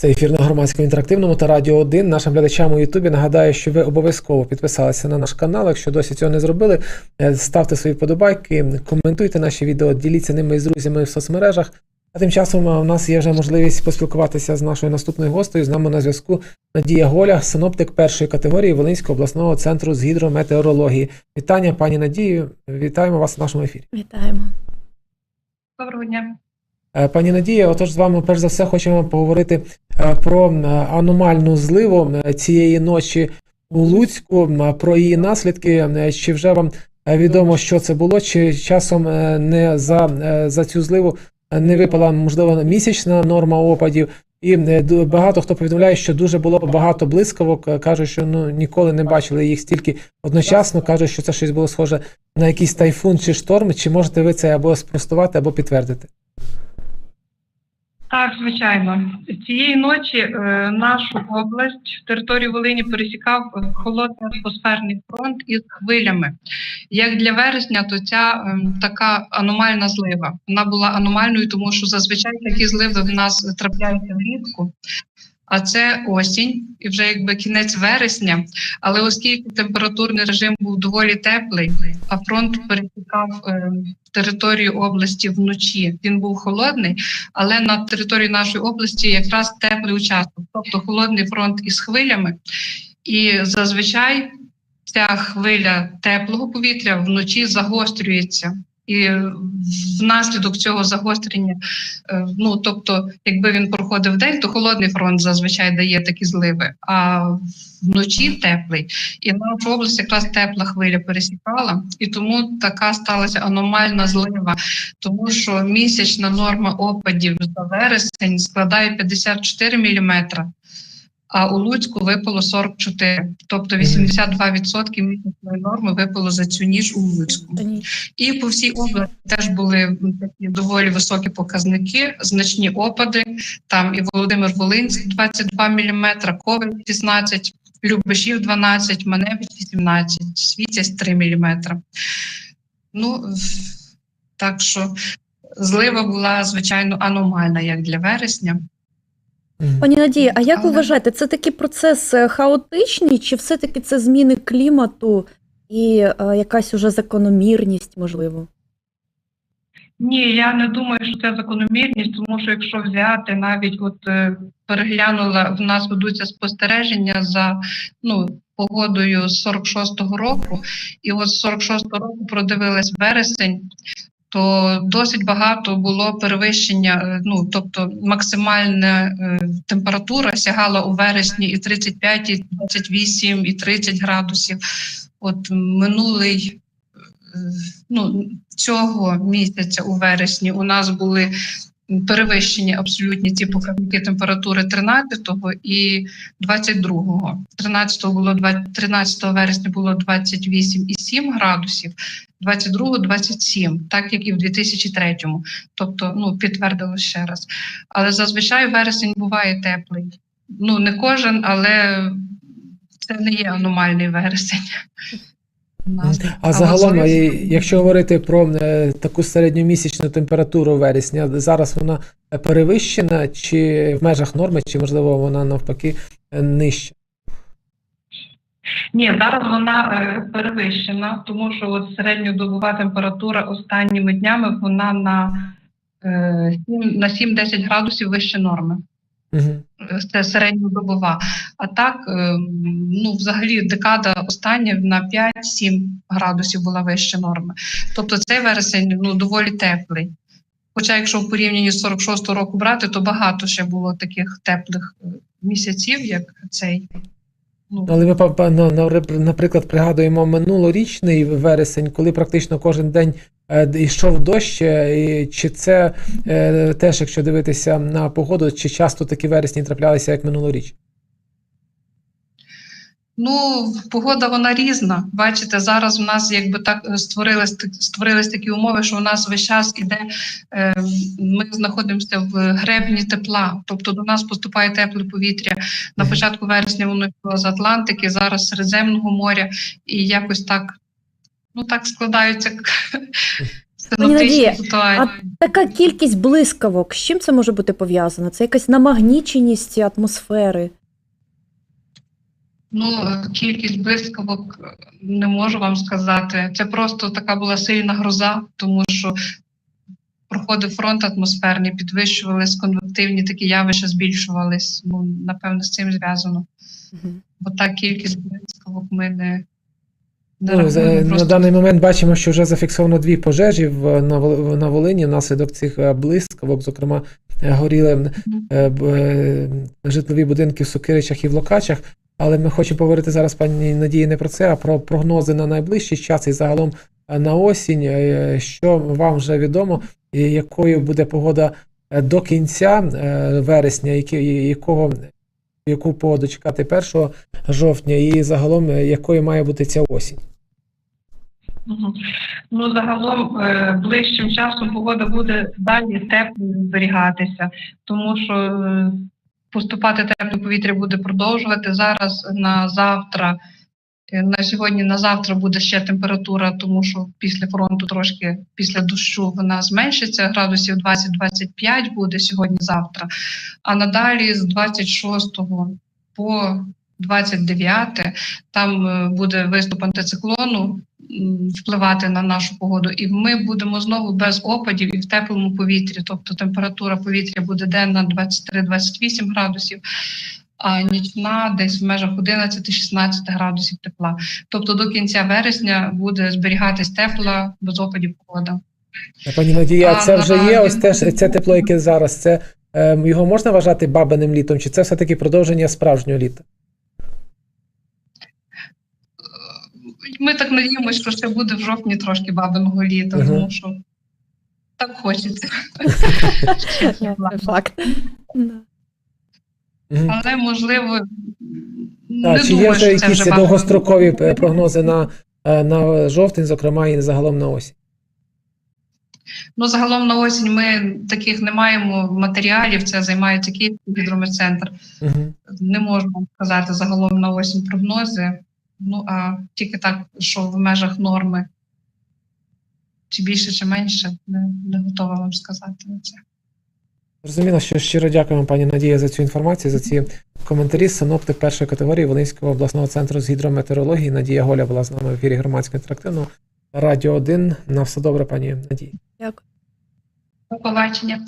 Це ефір на громадському інтерактивному та радіо 1. Нашим глядачам у Ютубі нагадаю, що ви обов'язково підписалися на наш канал. Якщо досі цього не зробили, е, ставте свої подобайки, коментуйте наші відео, діліться ними з друзями в соцмережах. А тим часом е, у нас є вже можливість поспілкуватися з нашою наступною гостею. З нами на зв'язку Надія Голя, синоптик першої категорії Волинського обласного центру з гідрометеорології. Вітання, пані Надію. Вітаємо вас в нашому ефірі. Вітаємо. Доброго дня. Е, Пані Надія, отож з вами перш за все хочемо поговорити про е, аномальну зливу е, цієї ночі у Луцьку, про її наслідки. Е, Чи вже вам е, відомо, що це було? Чи часом е, не за, е, за цю зливу е, не випала можливо місячна норма опадів? І е, багато хто повідомляє, що дуже було багато блискавок. е, кажуть, що ну ніколи не бачили їх стільки одночасно. кажуть, що це щось було схоже на якийсь тайфун чи шторм. Чи можете ви це або спростувати, або підтвердити? Так, звичайно. Цієї ночі е, нашу область, територію Волині пересікав холодний атмосферний фронт із хвилями. Як для вересня, то ця е, така аномальна злива. Вона була аномальною, тому що зазвичай такі зливи в нас трапляються влітку. А це осінь і вже якби кінець вересня. Але оскільки температурний режим був доволі теплий, а фронт пересікав е, територію області вночі, він був холодний, але на території нашої області якраз теплий участок, тобто холодний фронт із хвилями. І зазвичай ця хвиля теплого повітря вночі загострюється. І внаслідок цього загострення, е, ну тобто, якби він проходив день, то холодний фронт зазвичай дає такі зливи, а вночі теплий. І нашу область якраз тепла хвиля пересікала, і тому така сталася аномальна злива, тому що місячна норма опадів за вересень складає 54 мм, а у Луцьку випало 44, тобто 82% місячної норми випало за цю ніч у Луцьку. І по всій області теж були такі доволі високі показники, значні опади. Там і Володимир Волинськ 22 мм, Коваль 16, Любешів 12, Маневич 18, Світязь 3 мм. Ну, так що злива була, звичайно, аномальна, як для вересня. Пані Надія, а як ви вважаєте, це такий процес е, хаотичний, чи все-таки це зміни клімату і е, якась уже закономірність, можливо? Ні, я не думаю, що це закономірність, тому що якщо взяти навіть от е, переглянула, в нас ведуться спостереження за ну, погодою з 46-го року, і от з 46-го року продивилась вересень, то досить багато було перевищення, е, ну тобто максимальна е, температура сягала у вересні і 35, і 28, і 30 градусів. От минулий е, ну, цього місяця у вересні у нас були перевищені абсолютні ці показники температури 13-го і 22-го. 13-го було 20 13 вересня було 28,7 градусів, 22-го 27, так як і в 2003-му. Тобто, ну, підтвердило ще раз. Але зазвичай вересень буває теплий. Ну, не кожен, але це не є аномальний вересень. А загалом, якщо говорити про е, таку середньомісячну температуру вересня, зараз вона перевищена чи в межах норми, чи можливо вона навпаки е, нижча? Ні, зараз вона е, перевищена, тому що от середньодобова температура останніми днями вона на 7-10 градусів вище норми. Угу. Це середньодобова. А так, е, ну, взагалі, декада остання на 5-7 градусів була вище норми. Тобто цей вересень ну, доволі теплий. Хоча, якщо в порівнянні з 46-го року брати, то багато ще було таких теплих е, місяців, як цей. Ну, Але ми наприклад пригадуємо минулорічний вересень, коли практично кожен день йшов дощ. е, і Чи це е, теж, якщо дивитися на погоду, чи часто такі вересні траплялися, як минулоріч? Ну, погода вона різна. Бачите, зараз у нас якби так е, створились створились такі умови, що у нас весь час іде. Е, ми знаходимося в гребні тепла, тобто до нас поступає тепле повітря. На початку вересня воно йшло з Атлантики, зараз Середземного моря, і якось так, ну так складаються ситуації. Така кількість блискавок, з чим це може бути пов'язано? Це якась намагніченість атмосфери. Ну, кількість блискавок е, не можу вам сказати. Це просто така була сильна гроза, тому що проходив фронт атмосферний, підвищувались конвективні такі явища, збільшувались. Ну, напевно, з цим зв'язано. Мгм. Бо так кількість блискавок ми не Ну, за- на даний момент бачимо, що вже зафіксовано дві пожежі в, на, на Волині внаслідок цих е, блискавок. Зокрема, е, горіли б- е, житлові будинки в Сокиричах і в Локачах. Але ми хочемо поговорити зараз, пані Надії, не про це, а про прогнози на найближчий час і загалом на осінь. Що вам вже відомо, і якою буде погода до кінця вересня, якого, яку погоду чекати 1 жовтня, і загалом е, якою має бути ця осінь? Ну, загалом е, ближчим часом погода буде далі теплою зберігатися, тому що е, поступати тепле повітря буде продовжувати. Зараз на завтра, на сьогодні на завтра буде ще температура, тому що після фронту трошки після дощу вона зменшиться. Градусів 20-25 буде сьогодні-завтра. А надалі з 26 по 29 там е, буде виступ антициклону впливати на нашу погоду, і ми будемо знову без опадів і в теплому повітрі. Тобто температура повітря буде денна 23-28 градусів, а нічна десь в межах 11-16 градусів тепла. Тобто до кінця вересня буде зберігатись тепла без опадів погода. Пані Надія, А, це вже є ось те, це тепло, яке зараз. Це е, його можна вважати бабиним літом, чи це все-таки продовження справжнього літа? Ми так надіємося, що ще буде в жовтні трошки бабиного літа, Мгм. тому що так хочеться. Факт. Але можливо, Так, не чи є вже що це якісь вже довгострокові е, прогнози на, е, на жовтень, зокрема, і загалом на осінь? Ну, загалом на осінь ми таких не маємо матеріалів. Це займається Київський гідрометцентр. Угу. Не можу сказати загалом на осінь прогнози. Ну а тільки так, що в межах норми, чи більше, чи менше, не, не готова вам сказати на це. Зрозуміло, що щиро дякуємо, пані Надія, за цю інформацію, за ці коментарі. Синоптик першої категорії Волинського обласного центру з гідрометеорології. Надія Голя була з нами в ефірі громадського інтерактивного Радіо 1. На все добре, пані Надія. Дякую. До побачення.